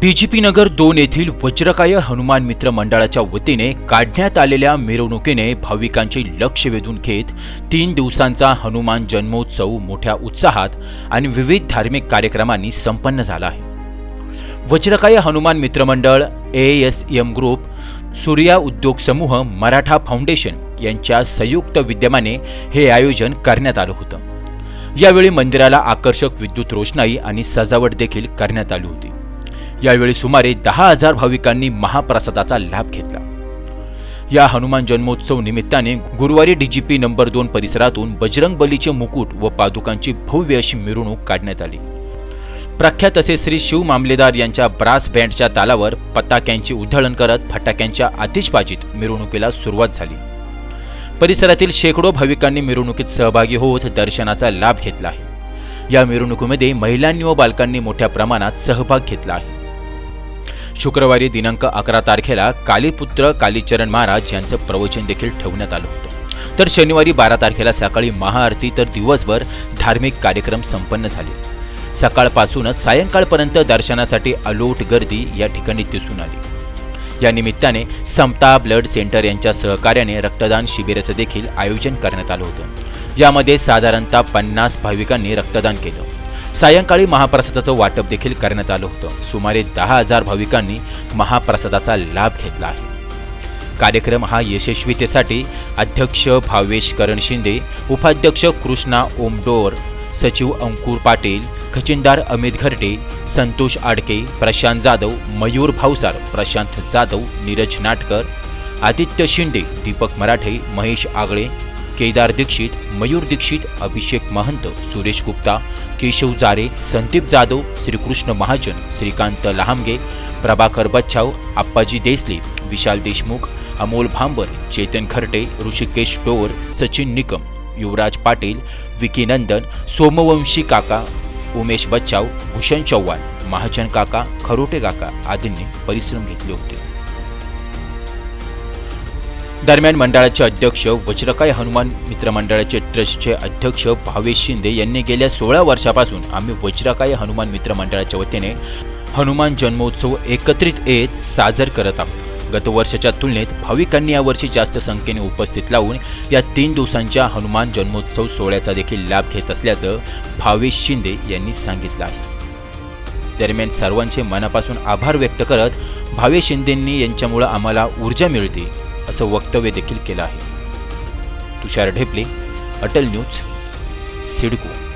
DGP नगर दोन येथील वज्रकाय हनुमान मित्र मंडळाच्या वतीने काढण्यात आलेल्या मिरवणुकीने भाविकांचे लक्ष वेधून घेत तीन दिवसांचा हनुमान जन्मोत्सव मोठ्या उत्साहात आणि विविध धार्मिक कार्यक्रमांनी संपन्न झाला आहे. वज्रकाय हनुमान मित्रमंडळ A S M group Surya उद्योग समूह मराठा फाउंडेशन यांच्या संयुक्त विद्यमाने हे आयोजन करण्यात आलं होतं. यावेळी मंदिराला आकर्षक विद्युत रोषणाई आणि सजावट देखील करण्यात आली होती. यावेळी सुमारे दहा हजार भाविकांनी महाप्रसादाचा लाभ घेतला. या हनुमान जन्मोत्सव निमित्ताने गुरुवारी डीजीपी नंबर दोन परिसरातून बजरंग बलीचे मुकुट व पादुकांची भव्य अशी मिरवणूक काढण्यात आली. प्रख्यात असे श्री शिव मामलेदार यांच्या ब्रास बँडच्या तालावर पताक्यांची उधळण करत फटाक्यांच्या आतिषबाजीत मिरवणुकीला सुरुवात झाली. परिसरातील शेकडो भाविकांनी मिरवणुकीत सहभागी होत दर्शनाचा लाभ घेतला आहे. या मिरवणुकीमध्ये महिलांनी व बालकांनी मोठ्या प्रमाणात सहभाग घेतला आहे. शुक्रवारी दिनांक अकरा तारखेला कालीपुत्र कालीचरण महाराज यांचं प्रवचन देखील ठेवण्यात आलं होतं. तर शनिवारी बारा तारखेला सकाळी महाआरती तर दिवसभर धार्मिक कार्यक्रम संपन्न झाले. सकाळपासूनच सायंकाळपर्यंत दर्शनासाठी अलोट गर्दी या ठिकाणी दिसून आली. या निमित्ताने समता ब्लड सेंटर यांच्या सहकार्याने रक्तदान शिबिराचं देखील आयोजन करण्यात आलं होतं. यामध्ये साधारणतः पन्नास भाविकांनी रक्तदान केलं. सायंकाळी महाप्रसादाचं वाटप देखील करण्यात आलं होतं. सुमारे दहा हजार भाविकांनी महाप्रसादाचा लाभ घेतला आहे. कार्यक्रम हा यशस्वीतेसाठी अध्यक्ष भावेश करण शिंदे उपाध्यक्ष कृष्णा ओमडोर सचिव अंकुर पाटील खचिनदार अमित घरटे संतोष आडके प्रशांत जाधव मयूर भावसार प्रशांत जाधव नीरज नाटकर आदित्य शिंदे दीपक मराठे महेश आगळे केदार दीक्षित मयूर दीक्षित अभिषेक महंत सुरेश गुप्ता केशव जारे संदीप जाधव श्रीकृष्ण महाजन श्रीकांत लहामगे प्रभाकर बच्छाव आप्पाजी देसले विशाल देशमुख अमोल भांबर चेतन खर्टे ऋषिकेश डोर सचिन निकम युवराज पाटील विकी नंदन सोमवंशी काका उमेश बच्चाव भूषण चव्हाण महाजन काका खरोटे काका आदींनी परिश्रम घेतले होते. दरम्यान मंडळाचे अध्यक्ष वज्रकाय हनुमान मित्र मंडळाचे ट्रस्टचे अध्यक्ष भावेश शिंदे यांनी गेल्या सोळा वर्षापासून आम्ही वज्रकाय हनुमान मित्र मंडळाच्या वतीने हनुमान जन्मोत्सव एकत्रित येत साजर करत आहोत. गत वर्षाच्या तुलनेत भाविकांनी यावर्षी जास्त संख्येने उपस्थित लावून या तीन दिवसांच्या हनुमान जन्मोत्सव सोहळ्याचा देखील लाभ घेत असल्याचं भावेश शिंदे यांनी सांगितलं आहे. दरम्यान सर्वांचे मनापासून आभार व्यक्त करत भावेश शिंदेंनी यांच्यामुळं आम्हाला ऊर्जा मिळते. असं वक्तव्य देखील केलं आहे. तुषार ढेपले अटल न्यूज सिडको.